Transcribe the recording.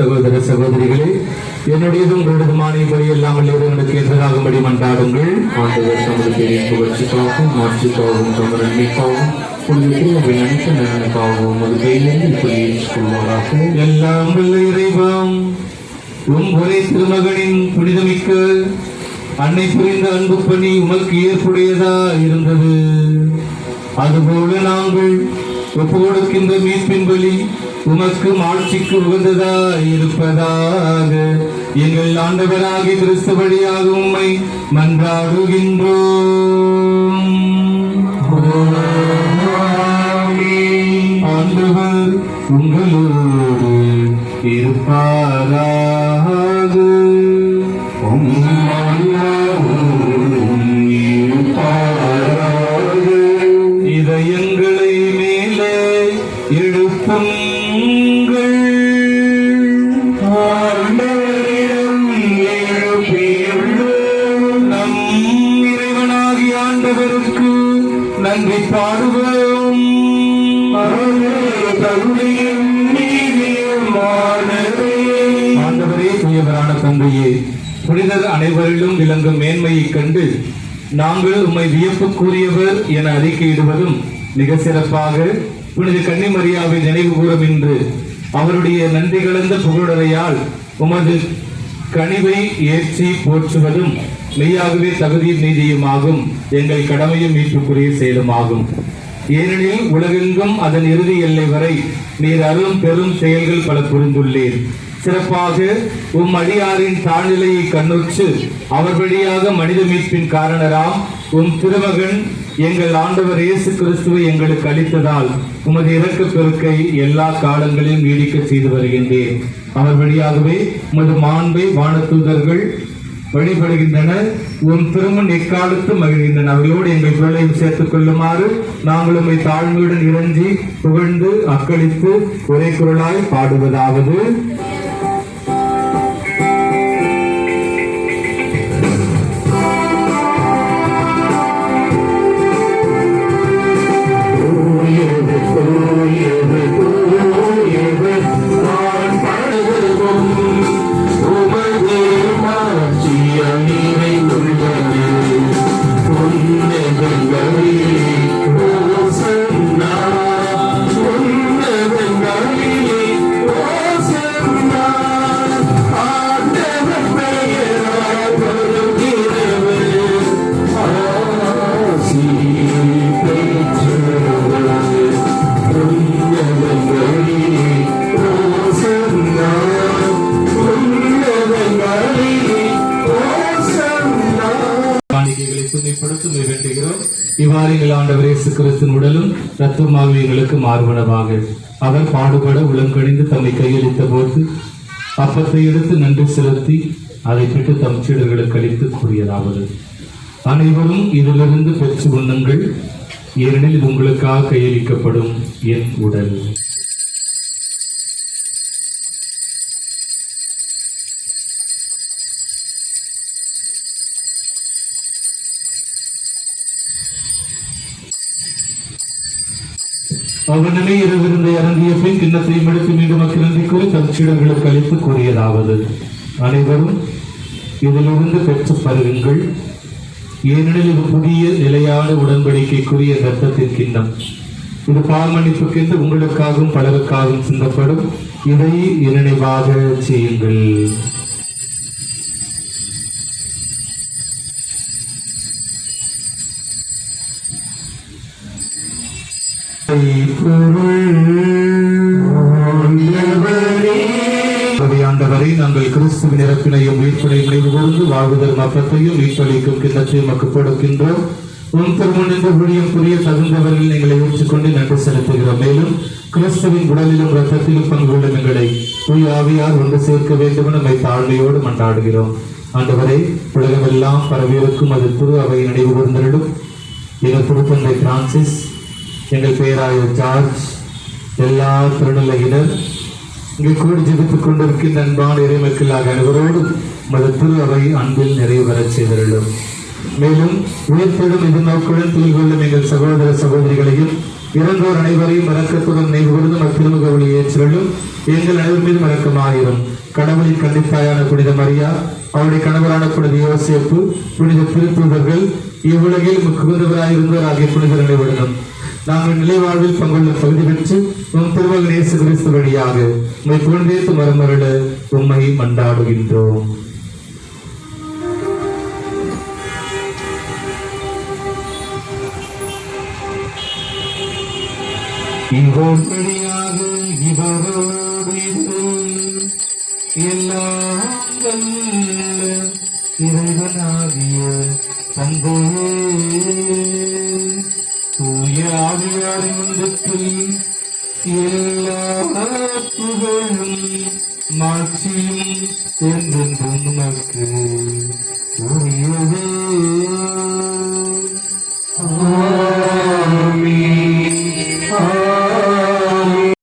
சகோதர சகோதரிகளே என்னுடையதும் உங்களுடையதுமான இப்படி எல்லாம் இறைவனுக்கு எதிராகும்படி மன்றாடுங்கள். ஆண்டவர் தமது பெரிய புகழ்ச்சிக்காகவும் மாட்சிக்காகவும் தமது நன்மைக்காகவும் புனித திருவின் அனைத்து நலனுக்காகவும் அது கையிலிருந்து இப்படி ஏற்றுக்கொள்வாராக. எல்லாம் வல்ல இறைவாம் உம் ஒரே திருமகனின் புனிதமிக்க அன்னை புரிந்த அன்பு பணி உமக்கு ஏற்புடையதா இருந்தது. அதுபோல நாங்கள் ஒப்பு கொடுக்கின்ற மீட்பின் பலி உமக்கு ஆட்சிக்கு உகந்ததா இருப்பதாக. எங்கள் ஆண்டவராகி கிறிஸ்து வழியாக உம்மை மன்றாடுகின்றோம். ஆண்டவர் உங்களோடு இருப்பாராக. பார்வம் ஆண்டவரே தூயவரான தந்தையே புனிதர் அனைவரிலும் விளங்கும் மேன்மையைக் கண்டு நாங்கள் உம்மை வியப்புக்குரியவர் என அறிக்கையிடுவதும் மிக சிறப்பாக புனித கன்னிமரியாவை நினைவு கூறும் என்று அவருடைய நன்றி கலந்த புகழுடையால் உமது கனிவை ஏற்றி போற்றுவதும் மெய்யாகவே தகுதியும் நீதியுமாகும். எங்கள் கடமையும் மீட்புக்குரிய செயலுமாகும். ஏனெனில் உலகெங்கும் அதன் இறுதி எல்லை வரை நீர் அருளும் பெரும் செயல்கள் பல புரிந்துள்ளீர். சிறப்பாக உம் அடியாரின் தாழ்நிலையை கண்ணுற்று அவர் வழியாக மனித மீட்பின் காரணராம் உம் திருமகன் எங்கள் ஆண்டவர் இயேசு கிறிஸ்துவை எங்களுக்கு அளித்ததால் உமது இறக்க பெருக்கை எல்லா காலங்களிலும் நீடிக்க செய்து வருகின்றேன். அவர் வழியாகவே உமது மாண்பை வானத்துதர்கள் வழிபடுகின்றனர் உன் திருமண் எக்காலத்து மகிழ்கின்றன. அவர்களோடு எங்கள் பிள்ளையும் சேர்த்துக் கொள்ளுமாறு நாங்கள் உண்மை தாழ்மையுடன் இறஞ்சி புகழ்ந்து அக்களித்து ஒரே குரலாய் பாடுவதாவது. வேண்டுகிறோம் ஆண்டவர் இயேசு கிறிஸ்தின் உடலும் ரத்தமாக எங்களுக்கு மாறுபடமாக அவர் பாடுபட உளங்கணிந்து தம்மை கையளித்த போது அப்பத்தை எடுத்து நன்றி செலுத்தி அதை பெற்று தம் சீடர்களுக்கு அளித்து கூறியதாவது. அனைவரும் இதிலிருந்து பெற்று உண்ணுங்கள் ஏனெனில் இது உங்களுக்காக கையளிக்கப்படும் என் உடல். அவனிலே இரவிருந்தை இறங்கிய பின் கிண்ணத்தையும் எடுத்து மீண்டும் அக்கிரந்தி கூறி தச்சிடங்களுக்கு அளித்து கூறியதாவது. அனைவரும் இதிலிருந்து பெற்று பருகுங்கள். ஏனெனில் இது புதிய நிலையான உடன்படிக்கைக்குரிய ரத்தத்தின் கிண்ணம். இது பால்மன்னிப்புக்கென்று உங்களுக்காகவும் பலருக்காகவும் சிந்தப்படும். இதை நினைவாக செய்யுங்கள். ஆண்டவரை நாங்கள் கிறிஸ்துவின் இறப்பினையும் மீட்பினை நினைவு கூர்ந்து வாழ்வுதல் அப்பத்தையும் மீட்பளிக்கும் கிண்ணத்தையும் மக்கு கொடுக்கின்றோம் உன் திருமணிந்த ஊழியம் புரிய தகுந்தவர்கள் எங்களை ஏற்றுக்கொண்டு நன்றி செலுத்துகிறோம். மேலும் கிறிஸ்துவின் உடலிலும் ரத்தத்திலும் பங்குள்ள கொள்ளும் எங்களை தூய் ஆவியார் ஒன்று சேர்க்க வேண்டும் நம்மை தாழ்மையோடு மன்றாடுகிறோம். ஆண்டவரை உலகமெல்லாம் பரவியிருக்கும் அது திரு அவை நினைவு கூர்ந்தரிடும் எங்கள் திருத்தந்தை பிரான்சிஸ் எங்கள் பேராயர் ஜார்ஜ் எல்லா திருநிலையினர் இங்கே கூடி ஜெபித்துக் கொண்டிருக்கின்ற அன்பான இறைமக்களாக அனைவரோடும் மது திரு அவை அன்பில் நிறைவு பெறச் செய்திருளும். மேலும் உயர்த்தெழும் எதிர்நோக்குடன் துயில் எங்கள் சகோதர சகோதரிகளையும் இறந்தோர் அனைவரையும் வணக்கத்துடன் நினைவு கூர்ந்து திருமுக எங்கள் அனைவர் மீது வணக்கமாயிரும் கடவுளின் கண்டிப்பாயான புனித மரியா அவருடைய கணவரான புனித யோசிப்பு புனித திருத்தூதர்கள் இவ்வுலகில் மிகுந்தவராயிருந்தோர் ஆகிய புனிதர் நினைவிடணும் நாங்கள் நிலைவாழ்வில் பங்குள்ள பகுதி பெற்று உம் திருமகன் இயேசு கிறிஸ்து வழியாக உம்மை புகழ்ந்தேத்து மரமருள உம்மை மண்டாடுகின்றோம் இவர் வழியாக இவரோடு இதில் எல்லாம் வல்ல இறைவனாகிய தந்தையே தூய எல்லா புகழும் மாற்றியும்